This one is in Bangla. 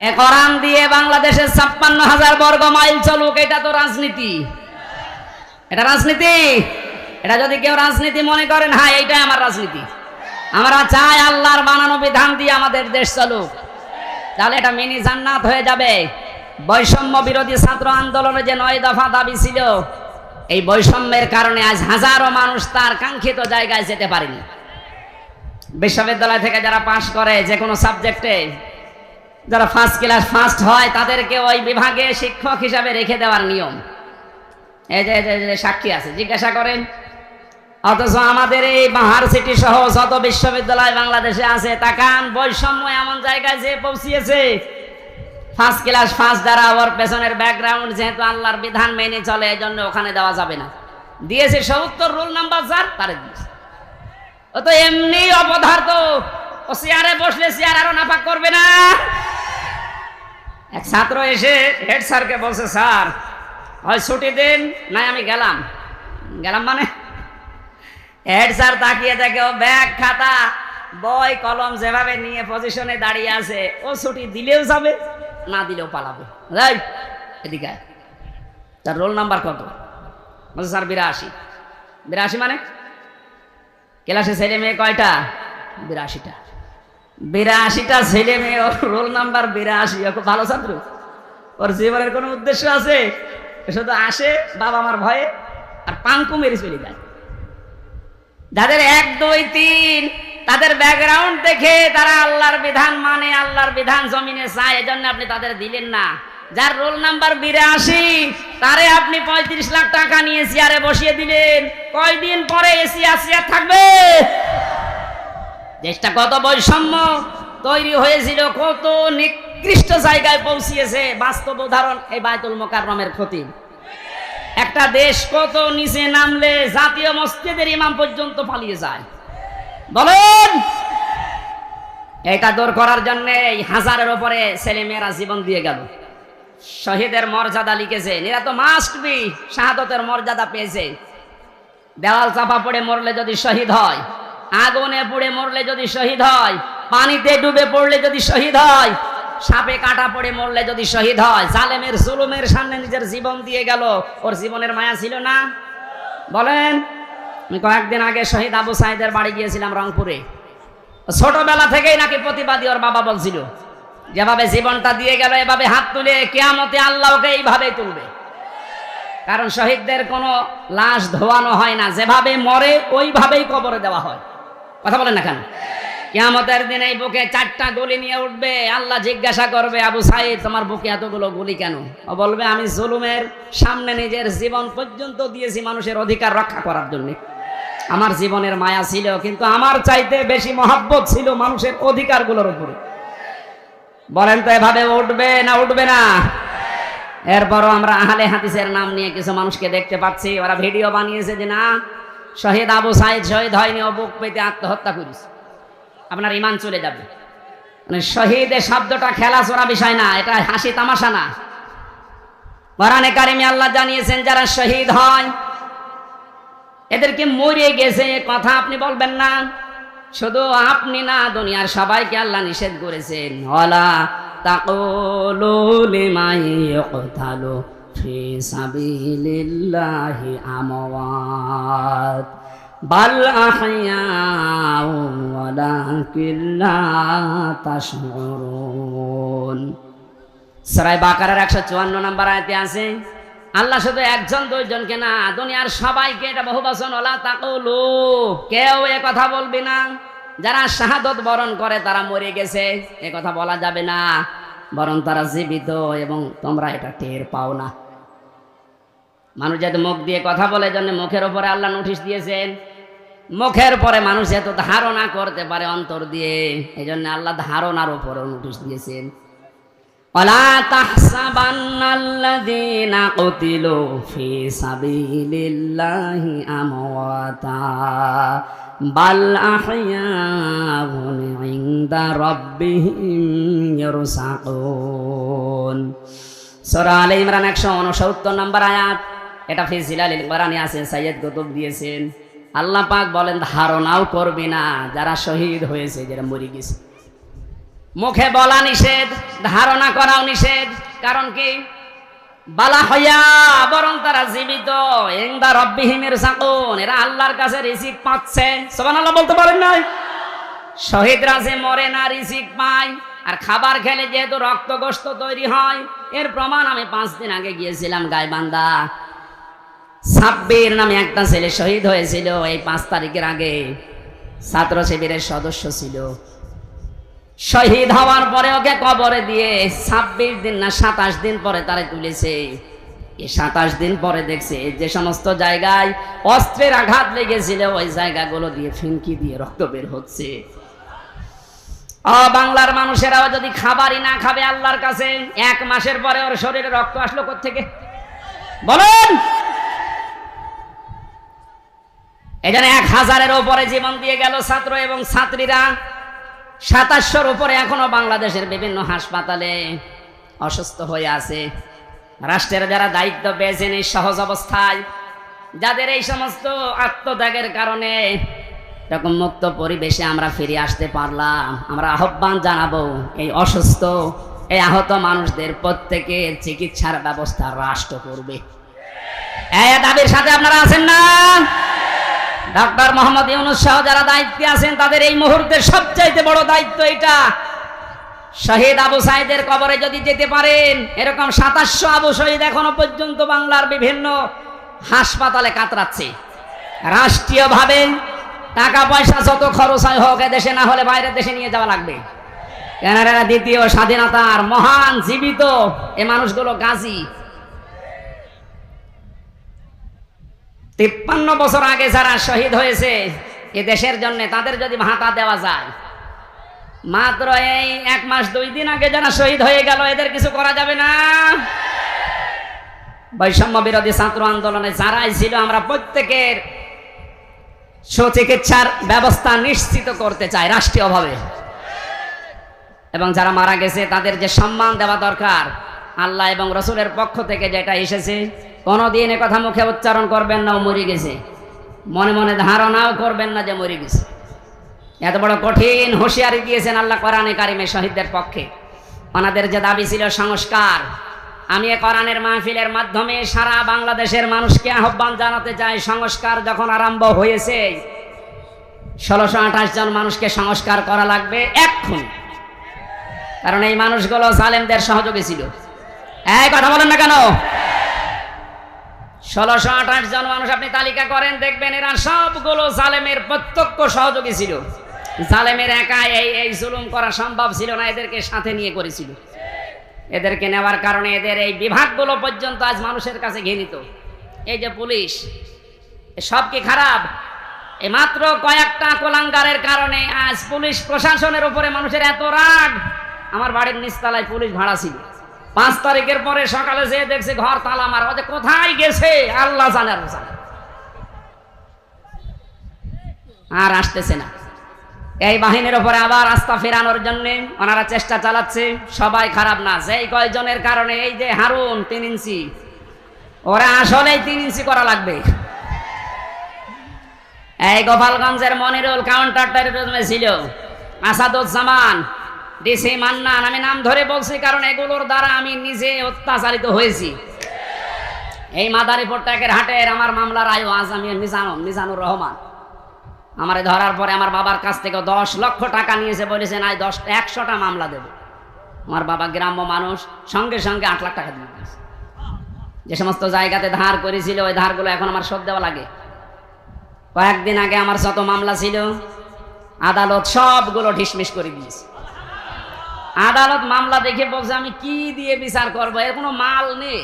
এ কোরআন দিয়ে বাংলাদেশের ছাপ্পান্ন হাজার বর্গ মাইল চলুক, এটা তো রাজনীতি। এটা রাজনীতি? এটা যদি কেউ রাজনীতি মনে করেন হ্যাঁ এইটাই আমার রাজনীতি। আমরা চাই আল্লাহর বানানো বিধান দিয়ে আমাদের দেশ চলুক। তাহলে এটা মিনি জান্নাত হয়ে যাবে। বৈষম্য বিরোধী ছাত্র আন্দোলনে যে নয় দফা দাবি ছিল, এই বৈষম্যের কারণে আজ হাজারো মানুষ তার কাঙ্ক্ষিত জায়গায় যেতে পারেনি। বিশ্ববিদ্যালয় থেকে যারা পাশ করে যে কোনো সাবজেক্টে যারা ফার্স্ট ক্লাস ফার্স্ট হয়, তাদেরকে ওই বিভাগে শিক্ষক হিসাবে রেখে দেওয়ার নিয়ম। এই যে সাক্ষী আছে, জিজ্ঞাসা করেন, অথচ আমাদের এই বাহার সিটি সহ যত বিশ্ববিদ্যালয় বাংলাদেশে আছে, তাকান, বৈষম্য এমন জায়গায় যে পৌঁছিয়েছে। ফার্স্ট ক্লাস ফার্স্ট দ্বারা ওর পেছনের ব্যাকগ্রাউন্ড যেহেতু আল্লাহর বিধান মেনে চলে এই জন্য ওখানে দেওয়া যাবে না। দিয়েছে সত্তর রোল নাম্বার স্যার তারে ও তো এমনি অপদার্থ। ও চেয়ারে বসলে চেয়ার আরও নাপাক করবে না। এক ছাত্র এসে হেড স্যারকে বলছে, স্যার হয় ছুটি দিন, নাই আমি গেলাম। গেলাম মানে? হেড স্যার তাকিয়ে দেখে, ও ব্যাগ, খাতা, বই, কলম যেভাবে নিয়ে পজিশনে দাঁড়িয়ে আছে, ও ছুটি দিলেও যাবে, না দিলেও পালাবে। রাই এদিকে। তার রোল নাম্বার কত? বলছে, স্যার, বিরাশি। বিরাশি মানে? ক্লাসে ছেলে মেয়ে কয়টা? বিরাশিটা। বিরাশিটা ছেলে মেয়ে, ওর রোল নাম্বার বিরাশি। খুব ভালো ছাত্র। ওর জীবনের কোনো উদ্দেশ্য আছে? শুধু আসে, বাবা মার ভয়ে, আর পাঙ্কু মেরে চলে যায়। যাদের এক, দুই, তিন, তাদের ব্যাকগ্রাউন্ড দেখে তারা আল্লাহর বিধান মানে আল্লাহর বিধান জমিনে চায়, এজন্য আপনি তাদের দিলেন না। যার রোল নাম্বার বিরাশি, তারে আপনি পঁয়ত্রিশ লাখ টাকা নিয়ে চেয়ারে বসিয়ে দিলেন। কয়দিন পরে এসি আসিয়া থাকবে? দেশটা কত বৈষম্য? তৈরি হয়েছিল কত নিকৃষ্ট জায়গায় পৌঁছিয়েছে বাস্তব উদাহরণ এই বায়তুল মোকাররমের ক্ষতি। একটা দেশ কত নিচে নামলে জাতীয় মসজিদের ইমাম পর্যন্ত পালিয়ে যায়। বলেন, এটা দূর করার জন্য হাজারের ওপরে ছেলে মেয়েরা জীবন দিয়ে গেল। শহীদের মর্যাদা লিখেছে, এরা তো মাস্ট বি শাহাদতের মর্যাদা পেয়েছে। দেওয়াল চাপা পড়ে মরলে যদি শহীদ হয় আগুনে পুড়ে মরলে যদি শহীদ হয়, পানিতে ডুবে পড়লে যদি শহীদ হয়, সাপে কাটা পড়ে মরলে যদি শহীদ হয়, জালেমের জুলুমের সামনে নিজের জীবন দিয়ে গেল, ওর জীবনের মায়া ছিল না? বলেন, আমি কয়েকদিন আগে শহীদ আবু সাইদের বাড়ি গিয়েছিলাম রংপুরে। ছোটবেলা থেকেই নাকি প্রতিবাদী ওর বাবা বলছিল, যেভাবে জীবনটা দিয়ে গেল, এভাবে হাত তুলে কেয়ামতে আল্লাহ ওকে এইভাবেই তুলবে। কারণ শহীদদের কোনো লাশ ধোয়ানো হয় না, যেভাবে মরে ওইভাবেই কবরে দেওয়া হয়। কথা বলেন না কেন? কেয়ামতের দিন এই বুকে চারটা গুলি নিয়ে উঠবে, আল্লাহ জিজ্ঞাসা করবে, আবু সাইদ, তোমার বুকে এতগুলো গুলি কেন? ও বলবে, আমি জুলুমের সামনে নিজের জীবন পর্যন্ত দিয়েছি মানুষের অধিকার রক্ষা করার জন্য। আমার জীবনের মায়া ছিল, কিন্তু আমার চাইতে বেশি মহাব্বত ছিল মানুষের অধিকারগুলোর উপরে। বলেন তো, এভাবে উঠবে না উঠবে না? এরপরও আমরা আহলে হাদিসের নাম নিয়ে কিছু মানুষকে দেখতে পাচ্ছি, ওরা ভিডিও বানিয়েছে যে না শহীদ আবু সাইদ শহীদ হয়নি অবুক পেতে আত্মহত্যা করিস। আপনার ইমান চলে যাবে। মানে শহীদের শব্দটা খেলা চোরা বিষয় না, এটা হাসি তামাশা না। কোরআনে কারিমে আল্লাহ জানিয়েছেন, যারা শহীদ হয়, এদেরকে মরে গেছে কথা আপনি বলবেন না। শুধু আপনি না, দুনিয়ার সবাইকে আল্লাহ নিষেধ করেছেন। হলা তাকুলু লিমাই ওয়ালাকিন লা তাশউরুন। সরাই বাকারের একশো চুয়ান্ন নম্বর আয়তে আছে, আল্লাহ শুধু একজন দুইজনকে না, দুনিয়ার সবাইকে এটা বহু বচন, ওলা তাকলু, কেউ এ কথা বলবি না। যারা শাহাদত বরণ করে তারা মরে গেছে, এ কথা বলা যাবে না। বরং তারা জীবিত এবং তোমরা এটা টের পাও না। মানুষ যাতে মুখ দিয়ে কথা বলে জন্য মুখের উপরে আল্লাহ নোটিশ দিয়েছেন মুখের পরে মানুষ এত ধারণা করতে পারে অন্তর দিয়ে এই জন্য আল্লাহ ধারণার উপরেও নোটিশ দিয়েছেন ولا تحسبن الذين قتلوا في سبيل الله أمواتا بل أحياء عند ربهم يرزقون সূরা আলে ইমরান একশো উনসত্তর নম্বর আয়াত এটা ফিজিলালিল কোরআনে আছে সাইয়্যদ কুতুব দিয়েছেন। আল্লাহ পাক বলেন, ধারণাও করবি না, যারা শহীদ হয়েছে, যারা মরে গেছে। মুখে বলা নিষেধ, ধারণা করাও নিষেধ, কারণ কি? বালা হইয়া বরং তারা জীবিত এংদা রব্বিহিমের সাকুন এরা আল্লাহর কাছে রিসিক পাচ্ছে। সুবহানাল্লাহ বলতে পারেন নাই? শহীদরা যে মরে না রিসিক পায়। আর খাবার খেলে যেহেতু রক্তগোস্ত তৈরি হয়, এর প্রমাণ আমি পাঁচ দিন আগে গিয়েছিলাম গাইবান্ধা। সাব্বির নামে একটা ছেলে শহীদ হয়েছিল এই পাঁচ তারিখের আগে। ছাত্র শিবিরের সদস্য ছিল। শহীদ হওয়ার পরে ওকে কবরে দিয়ে ছাব্বিশ দিন না সাতাশ দিন পরে তারে তুলেছে। এই সাতাশ দিন পরে দেখছে যে সমস্ত জায়গায় অস্ত্রের আঘাত লেগেছিল, ওই জায়গাগুলো দিয়ে ফিনকি দিয়ে রক্ত বের হচ্ছে। বাংলার মানুষেরাও যদি খাবারই না খাবে আল্লাহর কাছে, এক মাসের পরে ওর শরীরে রক্ত আসলো থেকে বলেন! এখানে এক হাজারের ওপরে জীবন দিয়ে গেল ছাত্র এবং ছাত্রীরা। সাতাশশোর উপরে এখনও বাংলাদেশের বিভিন্ন হাসপাতালে অসুস্থ হয়ে আছে। রাষ্ট্রের যারা দায়িত্ব পেয়েছেন এই সহজ অবস্থায়, যাদের এই সমস্ত আত্মত্যাগের কারণে এরকম মুক্ত পরিবেশে আমরা ফিরে আসতে পারলাম। আমরা আহ্বান জানাব, এই অসুস্থ, এই আহত মানুষদের প্রত্যেকের চিকিৎসার ব্যবস্থা রাষ্ট্র করবে। এই দাবির সাথে আপনারা আছেন না? ডক্টর মোহাম্মদ ইউনুস শাহ যারা দায়িত্বে আছেন, তাদের এই মুহূর্তের সবচাইতে বড় দায়িত্ব এটা শহীদ আবু সাইদের কবরে যদি যেতে পারেন, এরকম সাতাশশো আবু শহীদ এখনও পর্যন্ত বাংলার বিভিন্ন হাসপাতালে কাতরাচ্ছে। রাষ্ট্রীয়ভাবে টাকা পয়সা যত খরচ হয় হোক দেশে না হলে বাইরের দেশে নিয়ে যাওয়া লাগবে। কেনারা দ্বিতীয় স্বাধীনতার মহান জীবিত এ মানুষগুলো গাজী। তিপ্পান্ন বছর আগে যারা শহীদ হয়েছে, এ দেশের জন্য তাদের যদি ভাতা দেওয়া যায়, মাত্র এই এক মাস দুই দিন আগে যারা শহীদ হয়ে গেল, এদের কিছু করা যাবে না? বৈষম্য বিরোধী ছাত্র আন্দোলনে যারাই ছিল, আমরা প্রত্যেকের সুচিকিৎসার ব্যবস্থা নিশ্চিত করতে চাই রাষ্ট্রীয়ভাবে। এবং যারা মারা গেছে, তাদের যে সম্মান দেওয়া দরকার, আল্লাহ এবং রসুলের পক্ষ থেকে যেটা এসেছে কোনোদিন এ কথা মুখে উচ্চারণ করবেন না ও মরে গেছে। মনে মনে ধারণাও করবেন না যে মরে গেছে। এত বড় কঠিন হুঁশিয়ারি দিয়েছেন আল্লাহ কোরআনে কারিমে শহীদদের পক্ষে। ওনাদের যে দাবি ছিল সংস্কার, আমি এ কোরআনের মাহফিলের মাধ্যমে সারা বাংলাদেশের মানুষকে আহ্বান জানাতে চাই, সংস্কার যখন আরম্ভ হয়েছে, ষোলোশো আঠাশ জন মানুষকে সংস্কার করা লাগবে এক্ষুনি। কারণ এই মানুষগুলো জালেমদের সহযোগী ছিল। এই কথা বলেন না কেন? ষোলোশো আঠাশ জন মানুষ আপনি তালিকা করেন, দেখবেন এরা সবগুলো জালেমের প্রত্যক্ষ সহযোগী ছিল। জালেমের একা এই এই জুলুম করা সম্ভব ছিল না, এদেরকে সাথে নিয়ে করেছিল। এদেরকে নেওয়ার কারণে এদের এই বিভাগগুলো পর্যন্ত আজ মানুষের কাছে ঘৃণিত। এই যে পুলিশ সব কি খারাপ? মাত্র কয়েকটা কোলাঙ্গারের কারণে আজ পুলিশ প্রশাসনের উপরে মানুষের এত রাগ। আমার বাড়ির নিচতলায় পুলিশ ভাড়া ছিল। পাঁচ তারিখের পরে সকালে যেয়ে দেখছে ঘর তালা মারা। যে কোথায় গেছে? আল্লাহ জানে আর জানে। আর আসতেছে না। এই বাহিনীর উপরে আবার আস্থা ফেরানোর জন্য ওনারা চেষ্টা চালাচ্ছে। সবাই খারাপ না। যেই কয়জনের কারণে, এই যে হারুন, তিন ইঞ্চি। ওরা আসলেই তিন ইঞ্চি করা লাগবে। এই গোপালগঞ্জের মনিরুল কাউন্টার টেরিজমে ছিল। আসাদুজ্জামান ডিসি মান্নান আমি নাম ধরে বলছি, কারণ এগুলোর দ্বারা আমি নিজে অত্যাচারিত হয়েছি। এই মাদারীপুর ট্যাকের হাটের আমার মামলার আয়ু আমি মিজানুর মিজানুর রহমান। আমারে ধরার পরে আমার বাবার কাছ থেকে দশ লক্ষ টাকা নিয়েছে বলেছেন আজ দশ, একশোটা মামলা দেব। আমার বাবা গ্রাম্য মানুষ, সঙ্গে সঙ্গে আট লাখ টাকা দিয়ে দিয়েছে। যে সমস্ত জায়গাতে ধার করেছিল, ওই ধারগুলো এখন আমার শোধ দেওয়া লাগে। কয়েকদিন আগে আমার যত মামলা ছিল, আদালত সবগুলো ঢিসমিস করে দিয়েছে। আদালত মামলা দেখে বলছে আমি কি দিয়ে বিচার করব? এর কোনো মাল নেই।